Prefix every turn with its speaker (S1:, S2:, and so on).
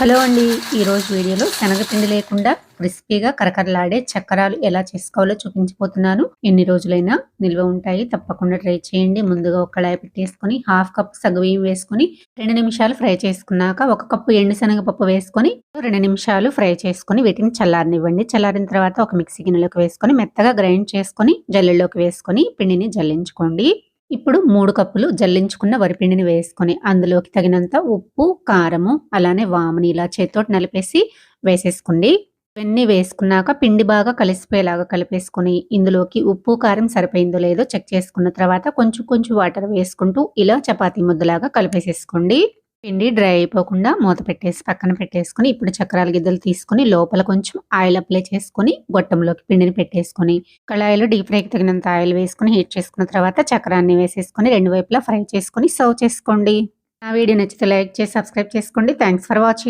S1: Hello అండి. ఈరోజు వీడియోలో శనగపిండి లేకుండా క్రిస్పీగా కరకరలాడే చక్కరాలు ఎలా చేసుకోవాలో చూపించిపోతున్నాను ఎన్ని రోజులైనా నిల్వ ఉంటాయి. తప్పకుండా ట్రై చేయండి. ముందుగా ఒక కళాయి పెట్టేసుకొని హాఫ్ కప్ సగబియ్యం వేసుకొని రెండు నిమిషాలు ఫ్రై చేసుకున్నాక ఒక కప్పు ఎండు శనగపప్పు వేసుకొని రెండు నిమిషాలు ఫ్రై చేసుకొని వీటిని చల్లారనివ్వండి. చల్లారిన తర్వాత ఒక మిక్సీ గిన్నెలోకి వేసుకొని మెత్తగా గ్రైండ్ చేసుకొని జల్లెల్లోకి వేసుకొని పిండిని జల్లించుకోండి. ఇప్పుడు మూడు కప్పులు జల్లించుకున్న వరిపిండిని వేసుకొని అందులోకి తగినంత ఉప్పు కారము అలానే వాముని ఇలా చేతితోటి నలిపేసి వేసేసుకోండి. ఇవన్నీ వేసుకున్నాక పిండి బాగా కలిసిపోయేలాగా కలిపేసుకొని ఇందులోకి ఉప్పు కారం సరిపోయిందో లేదో చెక్ చేసుకున్న తర్వాత కొంచెం కొంచెం వాటర్ వేసుకుంటూ ఇలా చపాతీ ముద్దలాగా కలిపేసేసుకోండి. పిండి డ్రై అయిపోకుండా మూత పెట్టేసి పక్కన పెట్టేసుకొని ఇప్పుడు చక్రాల గిద్దలు తీసుకొని లోపల కొంచెం ఆయిల్ అప్లై చేసుకొని గొట్టంలోకి పిండిని పెట్టేసుకొని కళాయిలో డీప్ ఫ్రైకి తగినంత ఆయిల్ వేసుకొని హీట్ చేసుకున్న తర్వాత చక్రాన్ని వేసేసుకొని రెండు వైపులా ఫ్రై చేసుకొని సర్వ్ చేసుకోండి. నా వీడియో నచ్చితే లైక్ చేసి సబ్స్క్రైబ్ చేసుకోండి. Thanks for watching